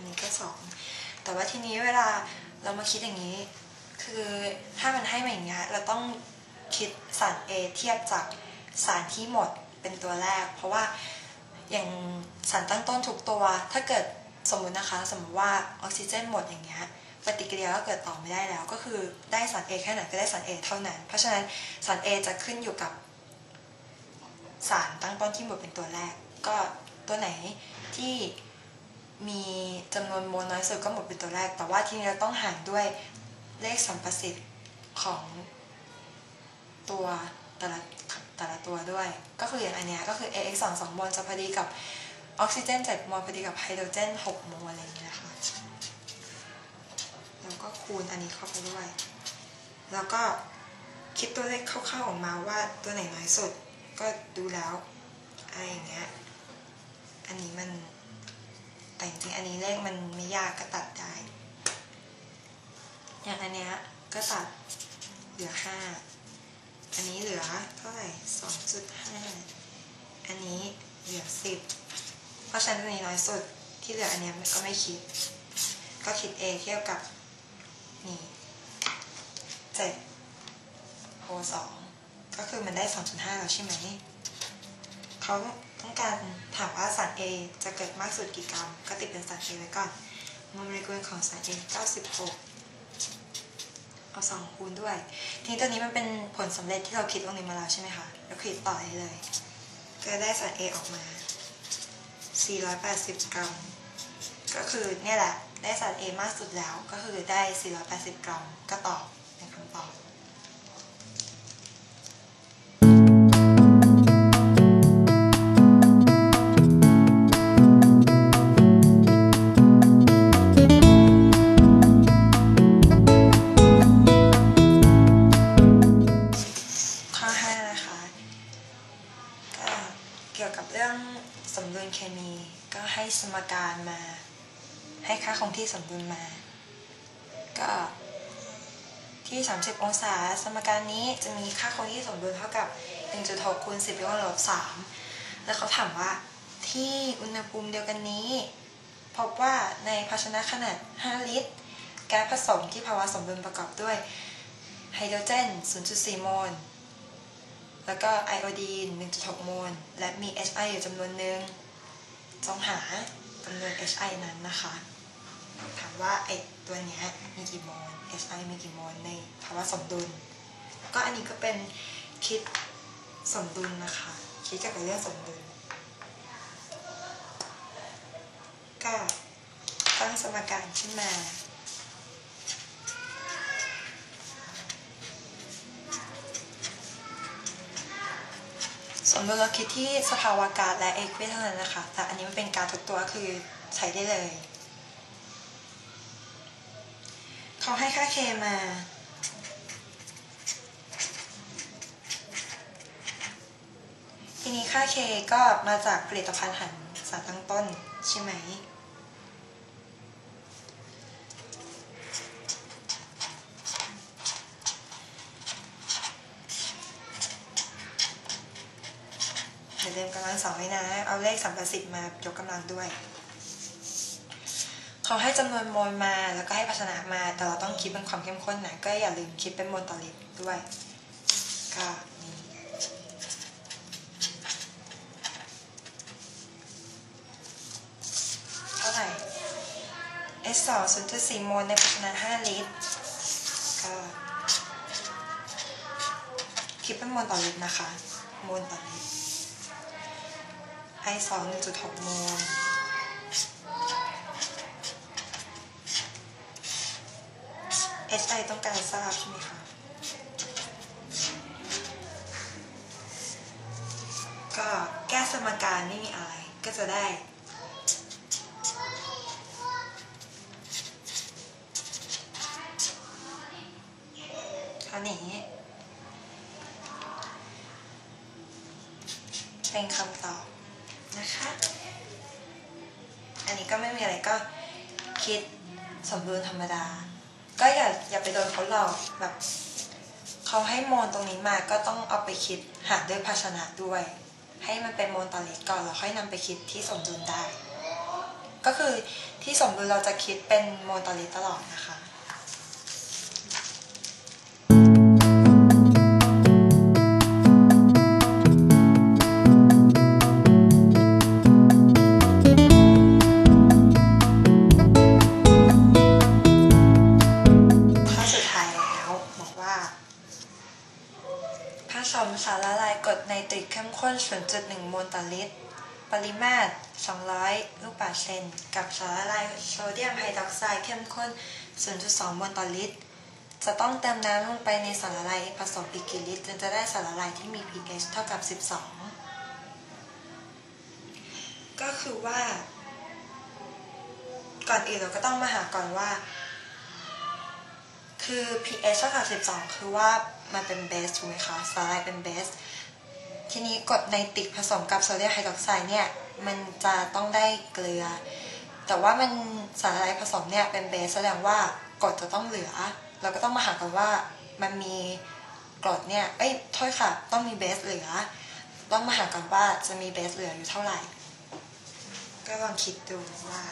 อันนี้ก็สองแต่ว่าทีนี้เวลาเรามาคิดอย่างนี้ คือถ้ามันให้มาอย่างเงี้ยเราต้องคิดสาร A เทียบจากสารที่หมดเป็นตัวแรก เพราะว่าอย่างสารตั้งต้นทุกตัว ถ้าเกิดสมมุตินะคะ สมมติว่าออกซิเจนหมดอย่างเงี้ยปฏิกิริยาก็เกิดต่อไม่ได้แล้ว ก็คือได้สาร A แค่ไหนก็ได้สาร A เท่านั้น เพราะฉะนั้นสาร A จะขึ้นอยู่กับสารตั้งต้นที่หมดเป็นตัวแรก ก็ตัวไหนที่ มีจำนวนโมลน้อยสุดก็หมดเป็นตัวแรก แต่ว่าทีนี้เราต้องหารด้วยเลขสัมประสิทธิ์ของตัวแต่ละแต่ละตัวด้วย ก็คืออย่างอันเนี้ยก็คือ ax 2 2โมลจะพอดีกับออกซิเจน7โมลพอดีกับไฮโดรเจน6โมลอะไรอย่างเงี้ยค่ะแล้วก็คูณอันนี้เข้าไปด้วย แล้วก็คิดตัวเลขคร่าวๆออกมาว่าตัวไหนน้อยสุด ก็ดูแล้วอะไรอย่างเงี้ย อันนี้มัน แต่จริงอันนี้เลขมันไม่ยากก็ตัดได้ อย่างอันเนี้ยก็ตัดเหลือห้าอันนี้เหลือเท่าไหร่สองจุดห้าอันนี้เหลือสิบเพราะฉะนั้นตัวนี้น้อยสุดที่เหลืออันเนี้ยก็ไม่คิด ก็คิด A เทียบกับนี่เจ็ดโอสองก็คือมันได้2.5แล้วใช่ไหมเขา ต้องการถามว่าสาร A จะเกิดมากสุดกี่กรัม ก็ติดเป็นสาร A ไว้ก่อนโมเลกุลของสาร A 96 เอาสองคูณด้วย ทีนี้ตัวนี้มันเป็นผลสำเร็จที่เราคิดตรงนี้มาแล้วใช่ไหมคะเราคิดต่อได้เลย ก็ได้สาร A ออกมา 480 กรัม ก็คือเนี่ยแหละ ได้สาร A มากสุดแล้ว ก็คือได้ 480 กรัม ก็ตอบเป็นคำตอบ กี่ยวกับเรื่องสมดุลเคมีก็ให้สมการมา ให้ค่าคงที่สมดุลมา ก็ที่ 30 องศา สมการนี้จะมีค่าคงที่สมดุลเท่ากับ 1.6คูณ10ยกกำลังลบ3แล้วเขาถามว่าที่อุณหภูมิเดียวกันนี้ พบว่าในภาชนะขนาด 5 ลิตร แก๊สผสมที่ภาวะสมดุลประกอบด้วยไฮโดรเจน 0.4 โมล แล้วก็ไอโอดีน1.6 โมล และมี HI อยู่จำนวนหนึ่งจงหาจำนวน HI นั้นนะคะ ถามว่าไอตัวเนี้ยมีกี่โมล HI มีกี่โมลในภาวะสมดุล ก็อันนี้ก็เป็นคิดสมดุลนะคะ คิดเกี่ยวกับเรื่องสมดุล ก็ตั้งสมการขึ้นมา สมมติเราคิดที่สภาวะการและเอควิเท่านั้นนะคะ แต่อันนี้มันเป็นการทุกตัวคือใช้ได้เลยเขาให้ค่า K มาทีนี้ค่า K ก็มาจากผลิตภัณฑ์หันสารตั้งต้นใช่ไหม อย่าลืมกำลัง สองไว้นะ เอาเลขสัมประสิทธิ์มายกกำลังด้วย เขาให้จำนวนโมลมาแล้วก็ให้ภาชนะมา แต่เราต้องคิดเป็นความเข้มข้นนะก็อย่าลืมคิดเป็นโมลต่อลิตรด้วยก็นี่เท่าไหร่ S สองศูนย์จุดสี่โมลในภาชนะห้าลิตรก็คิดเป็นโมลต่อลิตรนะคะโมลต่อลิตร ไอสองหนึ่งจุดหกโมล HI ต้องการทราบใช่ไหมคะ ก็แก้สมการไม่มีอะไรก็จะได้ท่านี้เป็นคำตอบ นะคะ อันนี้ก็ไม่มีอะไรก็คิดสมดุลธรรมดา ก็อย่าอย่าไปโดนเขาหลอกแบบเขาให้โมลตรงนี้มาก็ต้องเอาไปคิดหาด้วยภาชนะด้วย ให้มันเป็นโมลต่อลิตรก่อนแล้วค่อยนำไปคิดที่สมดุลได้ ก็คือที่สมดุลเราจะคิดเป็นโมลต่อลิตรตลอดนะคะ สารละลายกรดไนตริกเข้มข้น 0.1 โมลต่อลิตร ปริมาตร 200 ลูกบาศก์เซน กับสารละลายโซเดียมไฮดรอกไซด์เข้มข้น 0.2 โมลต่อลิตร จะต้องเติมน้ำลงไปในสารละลายผสมอีกกี่ลิตรจึงจะได้สารละลายที่มี pH เท่ากับ 12 ก็คือว่า ก่อนอื่นเราก็ต้องมาหาก่อนว่า คือ pH เท่ากับ 12 คือว่า มันเป็นเบสถูกไหมคะสารละลายเป็นเบส ทีนี้กรดไนติกผสมกับโซเดียมไฮดรอกไซด์เนี่ยมันจะต้องได้เกลือ แต่ว่ามันสารละลายผสมเนี่ยเป็นเบสแสดงว่ากรดจะต้องเหลือ เราก็ต้องมาหากันว่ามันมีกรดเนี่ย เอ้ยโทษค่ะ ต้องมีเบสเหลือ ต้องมาหากันว่าจะมีเบสเหลืออยู่เท่าไหร่ ก็ลองคิดดูว่า